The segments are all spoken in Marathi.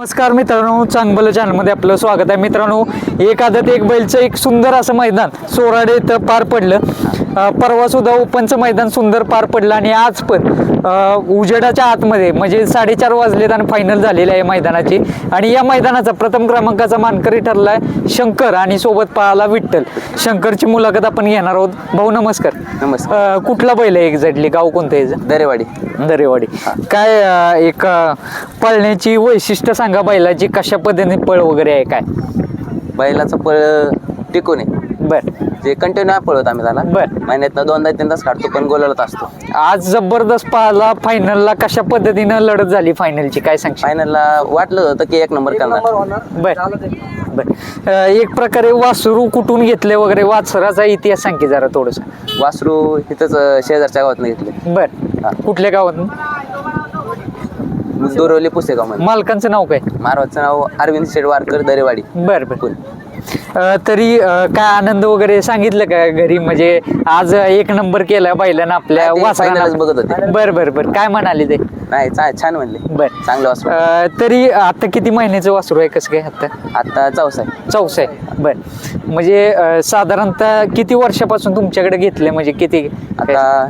नमस्कार मित्रांनो चांगलं चॅनलमध्ये आपलं स्वागत आहे. मित्रांनो एक आदत एक बैलचं एक सुंदर असं मैदान सोराडे इथं पार पडलं. परवासुद्धा परवा सुद्धा ओपनचं मैदान सुंदर पार पडलं आणि आज पण उजेडाच्या आतमध्ये म्हणजे साडेचार वाजलेत आणि फायनल झालेली आहे मैदानाची. आणि या मैदानाचा प्रथम क्रमांकाचा मानकरी ठरला आहे शंकर आणि सोबत पाहाला विठ्ठल. शंकरची मुलाखत आपण घेणार आहोत. भाऊ नमस्कार. नमस्कार. कुठला बैल आहे एक्झॅक्टली? गाव कोणतं आहे? दरेवाडी. दरेवाडी. काय एक पळण्याची वैशिष्ट्य सांगा बैलाची कशा पद्धतीने पळ वगैरे आहे काय? बैलाचं पळ टिकून आहे. बर. जे कंटिन्यू नाही पळत आम्ही त्याला. बर. महिन्यातनं दोनदा तीनदाच काढतो पण गोलालत असतो. आज जबरदस्त पाहिला फायनलला कशा पद्धतीनं लढत झाली फायनलची काय सांगशील? फायनलला वाटलं होतं की एक नंबर करणार. बर. बर. अं, एक प्रकारे वासरू कुठून घेतले वगैरे? वासराचा इतिहास सांग की जरा थोडस. वासरू इथंच अं, शेजारच्या गावात घेतले. बर. कुठल्या गावात दोरवली पुसेगावमध्ये मालकांचं नाव काय? महाराजचं नाव अरविंद शेडवारकर दरेवाडी. बर बर. तरी काय आनंद वगैरे सांगितलं का घरी? म्हणजे आज एक नंबर केला बैलानं आपल्या नाही, ते बघत होते. बर बर बर. काय म्हणाले ते? नाही चा- छान म्हणले. बर. चांगलं वासरू. अं, तरी आता किती महिन्याचं वासरू आहे कसं काय आता? आता चौसा आहे. चौसा आहे. बर. म्हणजे अं, साधारणतः किती वर्षापासून तुमच्याकडे घेतले म्हणजे किती? आता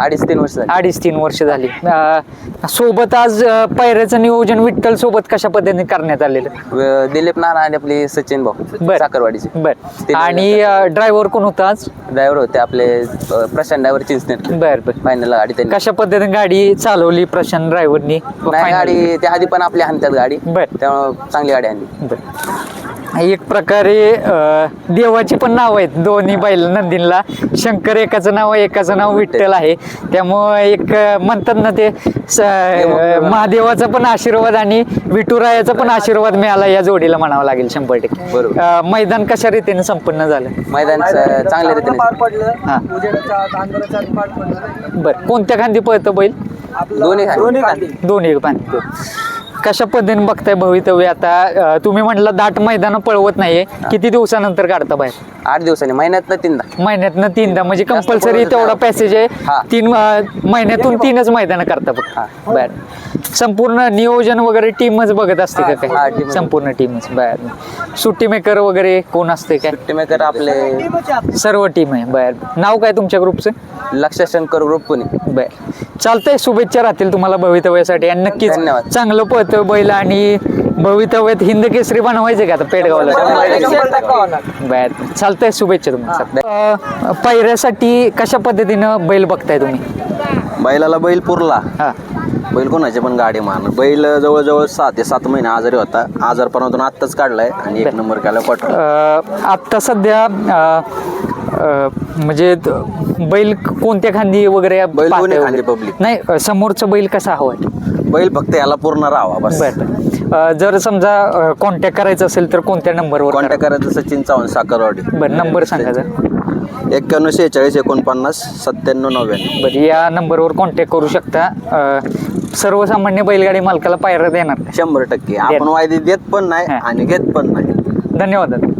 अडीच तीन वर्ष झाली. अडीच तीन वर्ष झाली. अं, सोबत आज अं, पायऱ्याचं नियोजन विठ्ठल सोबत कशा पद्धतीने करण्यात आलेलं? व- दिलीप नाना आणि आपली सचिन भाऊ बर. साखरवाडीचे. बर. ते आणि ड्रायव्हर कोण होता आज? ड्रायव्हर होते आपले अं, प्रशांत ड्रायव्हर चिंचनेर बर बर. फायनल गाडी त्यांनी. कशा पद्धतीने गाडी चालवली प्रशांत ड्रायव्हरनी नाही गाडी त्या आधी पण आपल्या हाणत्यात गाडी. बर. त्यामुळं चांगली गाडी आणली. बर. एक प्रकारे देवाची पण नाव आहेत. दोन्ही बैल नंदीनला शंकर एकाचं नाव एकाचं नाव विठ्ठल आहे. त्यामुळं एक म्हणतात ना ते महादेवाचा पण आशीर्वाद आणि विठुरायाचा पण आशीर्वाद मिळाला या जोडीला म्हणावं लागेल शंभर टक्के. मैदान कशा रीतीने संपन्न झालं? मैदान चांगल्या रीतीने पार पडलं. पडलं. बरं कोणत्या खांदी पळतं बैल? दोन्ही. दोन्ही पान कशा पद्धतीने बघताय भवितव्य आता? अं, तुम्ही म्हटलं दाट मैदान पळवत नाहीये. किती दिवसानंतर काढता बाहेर? आठ दिवसांनी महिन्यात तीनदा. महिन्यातनं तीनदा. म्हणजे जास्त कंपल्सरी पळवत तेवढा नाही. पॅसेज आहे. हा. तीन अं, महिन्यातून तीनच मैदान करता हा. फक्त बर. संपूर्ण नियोजन वगैरे टीमच बघत असते का हा, काय team च. संपूर्ण टीमच बर. सुट्टी मेकर वगैरे कोण असते काय? टिमेकर आपले सर्व टीम आहे. बर. नाव काय तुमच्या ग्रुपचं लक्ष शंकर ग्रुप पुणे. बर. चालतंय. शुभेच्छा राहतील तुम्हाला भवितव्यासाठी. आणि नक्कीच धन्यवाद. चांगलं पळतं. बैल आणि भवितव्यात हिंद केसरी बनवायचे का आता पेडगावला. बर चालतंय शुभेच्छा तुम्हाला. पायऱ्यासाठी कशा पद्धतीनं बैल बघताय तुम्ही? बैलाला बैल पुरला. हा. बैल कोणाचे पण गाडी मान बैल जवळजवळ सहा ते सात महिने आजारी होता. आजारपणातून आत्ताच काढलाय आणि एक नंबर केला पटला अं, आत्ता सध्या म्हणजे बैल कोणत्या खांदी वगैरे बैल पाहताय दोन्ही खांदी public. नाही समोरचं बैल कसा हवाय बैल फक्त याला पूर्ण राहावा बस. बर जर समजा कॉन्टॅक्ट करायचं असेल तर कोणत्या नंबरवर कॉन्टॅक्ट करायचं सचिन चव्हाण साखरवाडी बरं नंबर सांगा जर. एक्क्याण्णव शेहेचाळीस एकोणपन्नास सत्त्याण्णव नव्याण्णव. बरं या नंबरवर कॉन्टॅक्ट करू शकता. अं, सर्वसामान्य बैलगाडी मालकाला पायऱ्या देणार. शंभर टक्के. आपण वायदे देत पण नाही. आणि घेत पण नाही. धन्यवाद दादा.